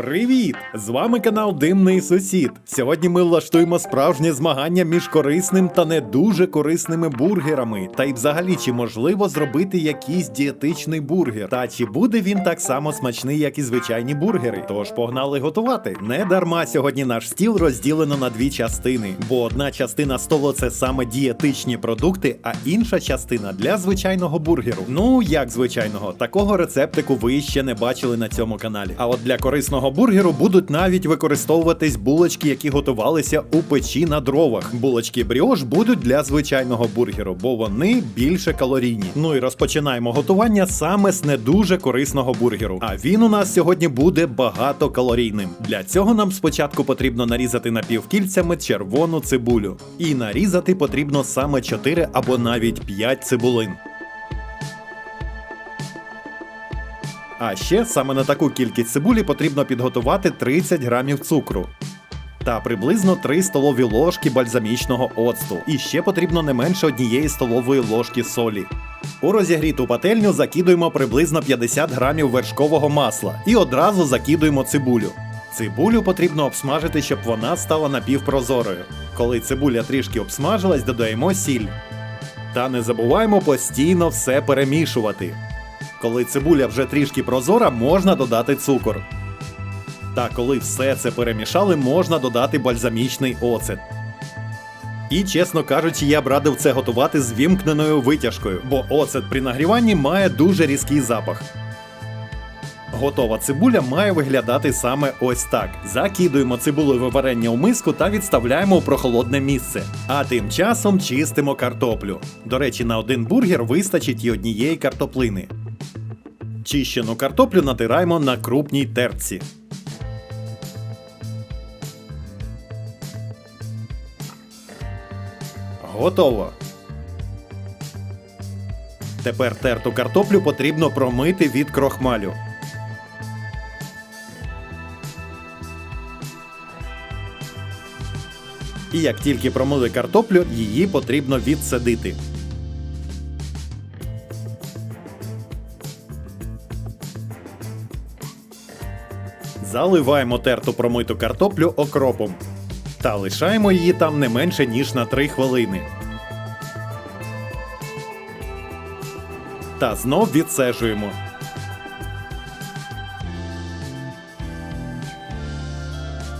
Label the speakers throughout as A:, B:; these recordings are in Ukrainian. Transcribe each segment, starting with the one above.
A: Привіт! З вами канал Димний Сусід. Сьогодні ми влаштуємо справжнє змагання між корисним та не дуже корисними бургерами. Та й взагалі, чи можливо зробити якийсь дієтичний бургер? Та чи буде він так само смачний, як і звичайні бургери? Тож погнали готувати. Не дарма сьогодні наш стіл розділено на дві частини, бо одна частина столу це саме дієтичні продукти, а інша частина для звичайного бургеру. Ну як звичайного, такого рецептику ви ще не бачили на цьому каналі. А от для корисного бургеру будуть навіть використовуватись булочки, які готувалися у печі на дровах. Булочки бріош будуть для звичайного бургеру, бо вони більше калорійні. Ну і розпочинаємо готування саме з не дуже корисного бургеру. А він у нас сьогодні буде багатокалорійним. Для цього нам спочатку потрібно нарізати напівкільцями червону цибулю. І нарізати потрібно саме 4 або навіть 5 цибулин. А ще саме на таку кількість цибулі потрібно підготувати 30 грамів цукру. Та приблизно 3 столові ложки бальзамічного оцту. І ще потрібно не менше однієї столової ложки солі. У розігріту пательню закидуємо приблизно 50 грамів вершкового масла і одразу закидуємо цибулю. Цибулю потрібно обсмажити, щоб вона стала напівпрозорою. Коли цибуля трішки обсмажилась, додаємо сіль. Та не забуваємо постійно все перемішувати. Коли цибуля вже трішки прозора, можна додати цукор. Та коли все це перемішали, можна додати бальзамічний оцет. І, чесно кажучи, я б радив це готувати з вімкненою витяжкою, бо оцет при нагріванні має дуже різкий запах. Готова цибуля має виглядати саме ось так. Закидуємо цибулеве варення у миску та відставляємо у прохолодне місце. А тим часом чистимо картоплю. До речі, на один бургер вистачить і однієї картоплини. Чищену картоплю натираємо на крупній терці. Готово. Тепер терту картоплю потрібно промити від крохмалю. І як тільки промили картоплю, її потрібно відсадити. Заливаємо терту промиту картоплю окропом та лишаємо її там не менше ніж на 3 хвилини. Та знов відсежуємо.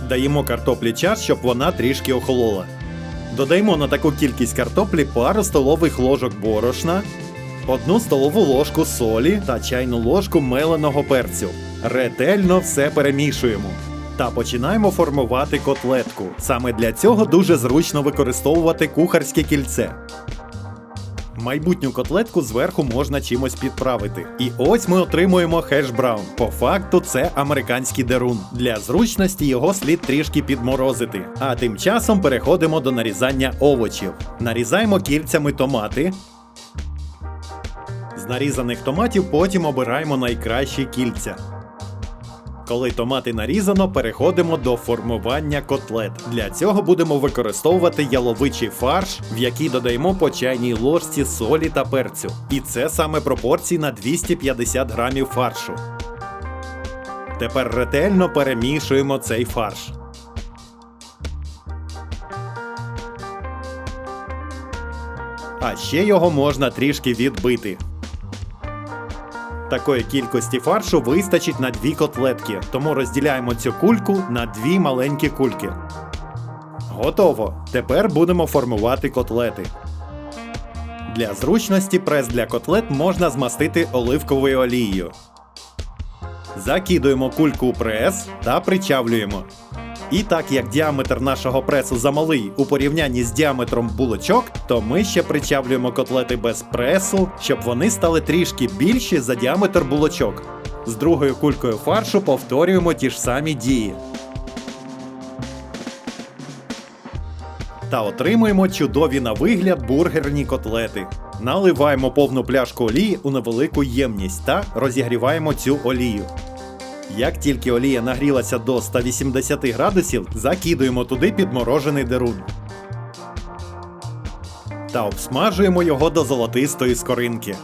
A: Даємо картоплі час, щоб вона трішки охолола. Додаємо на таку кількість картоплі пару столових ложок борошна, одну столову ложку солі та чайну ложку меленого перцю. Ретельно все перемішуємо. Та починаємо формувати котлетку. Саме для цього дуже зручно використовувати кухарське кільце. Майбутню котлетку зверху можна чимось підправити. І ось ми отримуємо хеш браун. По факту це американський дерун. Для зручності його слід трішки підморозити. А тим часом переходимо до нарізання овочів. Нарізаємо кільцями томати. З нарізаних томатів потім обираємо найкращі кільця. Коли томати нарізано, переходимо до формування котлет. Для цього будемо використовувати яловичий фарш, в який додаємо по чайній ложці солі та перцю. І це саме пропорції на 250 грамів фаршу. Тепер ретельно перемішуємо цей фарш. А ще його можна трішки відбити. Такої кількості фаршу вистачить на дві котлетки, тому розділяємо цю кульку на дві маленькі кульки. Готово. Тепер будемо формувати котлети. Для зручності прес для котлет можна змастити оливковою олією. Закидуємо кульку у прес та причавлюємо. І так як діаметр нашого пресу замалий у порівнянні з діаметром булочок, то ми ще причавлюємо котлети без пресу, щоб вони стали трішки більші за діаметр булочок. З другою кулькою фаршу повторюємо ті ж самі дії. Та отримуємо чудові на вигляд бургерні котлети. Наливаємо повну пляшку олії у невелику ємність та розігріваємо цю олію. Як тільки олія нагрілася до 180 градусів, закидуємо туди підморожений дерун. Та обсмажуємо його до золотистої скоринки.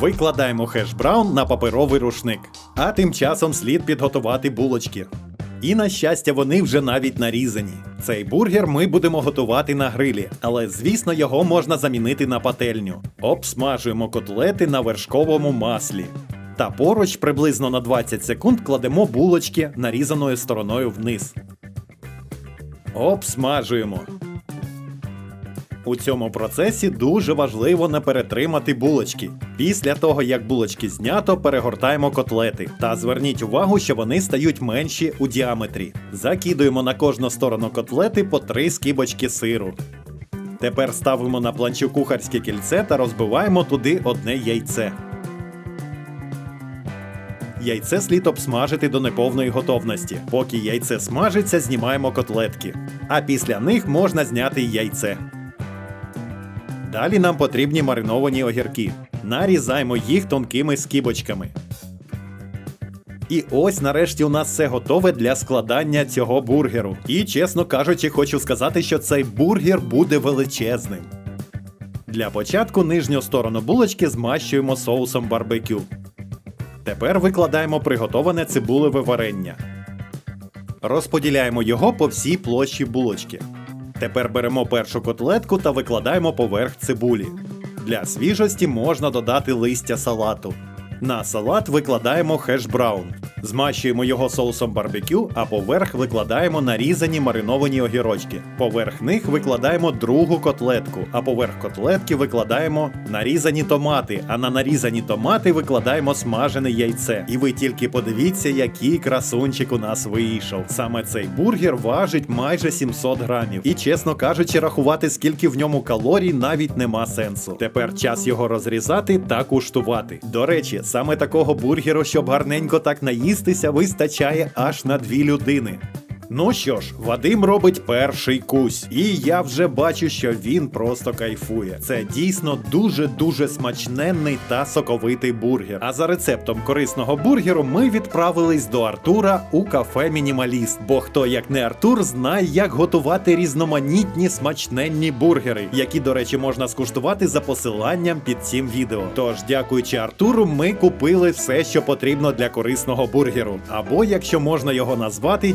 A: Викладаємо хеш-браун на паперовий рушник. А тим часом слід підготувати булочки. І на щастя, вони вже навіть нарізані. Цей бургер ми будемо готувати на грилі, але звісно його можна замінити на пательню. Обсмажуємо котлети на вершковому маслі. Та поруч приблизно на 20 секунд кладемо булочки нарізаною стороною вниз. Обсмажуємо. У цьому процесі дуже важливо не перетримати булочки. Після того, як булочки знято, перегортаємо котлети. Та зверніть увагу, що вони стають менші у діаметрі. Закидуємо на кожну сторону котлети по три скибочки сиру. Тепер ставимо на планчу кухарське кільце та розбиваємо туди одне яйце. Яйце слід обсмажити до неповної готовності. Поки яйце смажиться, знімаємо котлетки. А після них можна зняти яйце. Далі нам потрібні мариновані огірки. Нарізаємо їх тонкими скибочками. І ось нарешті у нас все готове для складання цього бургеру. І чесно кажучи, хочу сказати, що цей бургер буде величезним. Для початку нижню сторону булочки змащуємо соусом барбекю. Тепер викладаємо приготоване цибулеве варення. Розподіляємо його по всій площі булочки. Тепер беремо першу котлетку та викладаємо поверх цибулі. Для свіжості можна додати листя салату. На салат викладаємо хеш-браун. Змащуємо його соусом барбекю, а поверх викладаємо нарізані мариновані огірочки. Поверх них викладаємо другу котлетку, а поверх котлетки викладаємо нарізані томати, а на нарізані томати викладаємо смажене яйце. І ви тільки подивіться, який красунчик у нас вийшов. Саме цей бургер важить майже 700 грамів. І чесно кажучи, рахувати, скільки в ньому калорій, навіть нема сенсу. Тепер час його розрізати та куштувати. До речі, саме такого бургеру, щоб гарненько так наїстися, вистачає аж на дві людини. Ну що ж, Вадим робить перший кусь, і я вже бачу, що він просто кайфує. Це дійсно дуже-дуже смачненний та соковитий бургер. А за рецептом корисного бургеру ми відправились до Артура у кафе Мінімаліст. Бо хто як не Артур знає, як готувати різноманітні смачненні бургери, які, до речі, можна скуштувати за посиланням під цим відео. Тож, дякуючи Артуру, ми купили все, що потрібно для корисного бургеру. Або, якщо можна його назвати,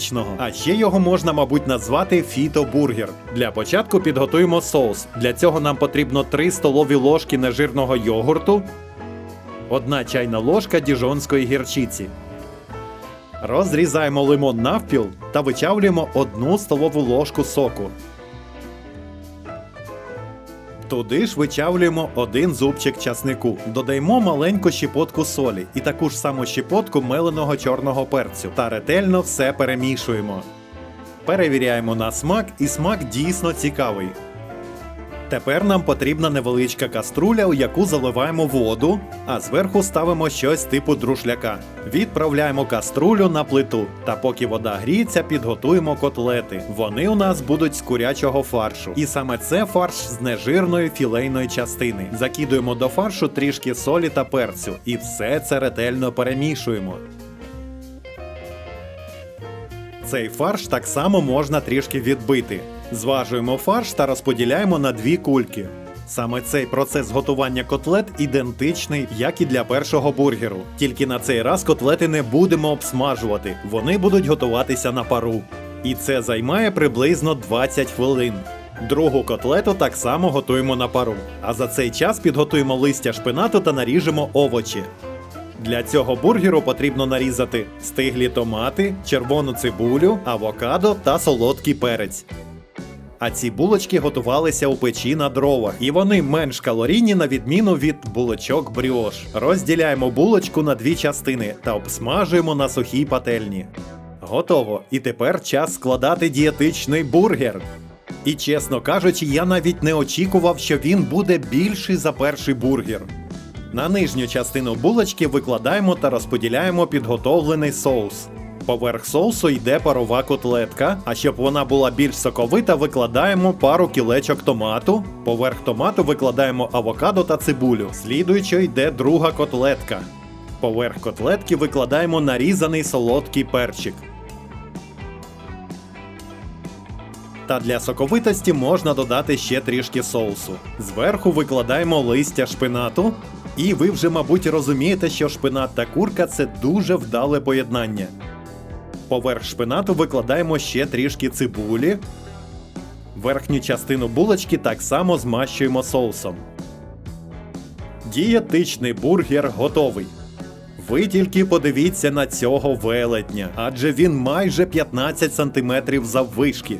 A: дієтичного. А ще його можна, мабуть, назвати фітобургер. Для початку підготуємо соус. Для цього нам потрібно 3 столові ложки нежирного йогурту, 1 чайна ложка діжонської гірчиці. Розрізаємо лимон навпіл та вичавлюємо 1 столову ложку соку. Туди ж вичавлюємо один зубчик часнику. Додаємо маленьку щепотку солі і таку ж саму щепотку меленого чорного перцю та ретельно все перемішуємо. Перевіряємо на смак, і смак дійсно цікавий. Тепер нам потрібна невеличка каструля, у яку заливаємо воду, а зверху ставимо щось типу друшляка. Відправляємо каструлю на плиту, та поки вода гріється, підготуємо котлети. Вони у нас будуть з курячого фаршу. І саме це фарш з нежирної філейної частини. Закидуємо до фаршу трішки солі та перцю, і все це ретельно перемішуємо. Цей фарш так само можна трішки відбити. Зважуємо фарш та розподіляємо на дві кульки. Саме цей процес готування котлет ідентичний, як і для першого бургеру. Тільки на цей раз котлети не будемо обсмажувати, вони будуть готуватися на пару. І це займає приблизно 20 хвилин. Другу котлету так само готуємо на пару. А за цей час підготуємо листя шпинату та наріжемо овочі. Для цього бургеру потрібно нарізати стиглі томати, червону цибулю, авокадо та солодкий перець. А ці булочки готувалися у печі на дровах, і вони менш калорійні на відміну від булочок бріош. Розділяємо булочку на дві частини та обсмажуємо на сухій пательні. Готово. І тепер час складати дієтичний бургер. І чесно кажучи, я навіть не очікував, що він буде більший за перший бургер. На нижню частину булочки викладаємо та розподіляємо підготовлений соус. Поверх соусу йде парова котлетка, а щоб вона була більш соковита, викладаємо пару кілечок томату. Поверх томату викладаємо авокадо та цибулю. Слідуючи йде друга котлетка. Поверх котлетки викладаємо нарізаний солодкий перчик. Та для соковитості можна додати ще трішки соусу. Зверху викладаємо листя шпинату. І ви вже, мабуть, розумієте, що шпинат та курка це дуже вдале поєднання. Поверх шпинату викладаємо ще трішки цибулі. Верхню частину булочки так само змащуємо соусом. Дієтичний бургер готовий. Ви тільки подивіться на цього велетня, адже він майже 15 см заввишки.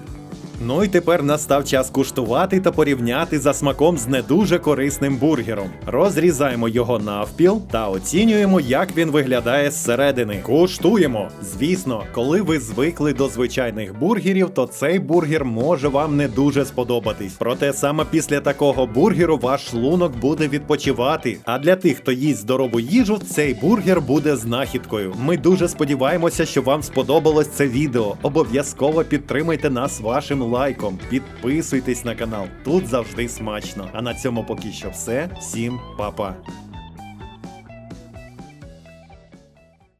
A: Ну і тепер настав час куштувати та порівняти за смаком з не дуже корисним бургером. Розрізаємо його навпіл та оцінюємо, як він виглядає зсередини. Куштуємо! Звісно, коли ви звикли до звичайних бургерів, то цей бургер може вам не дуже сподобатись. Проте саме після такого бургеру ваш шлунок буде відпочивати. А для тих, хто їсть здорову їжу, цей бургер буде знахідкою. Ми дуже сподіваємося, що вам сподобалось це відео. Обов'язково підтримайте нас вашим лайком, підписуйтесь на канал. Тут завжди смачно. А на цьому поки що все. Всім па-па.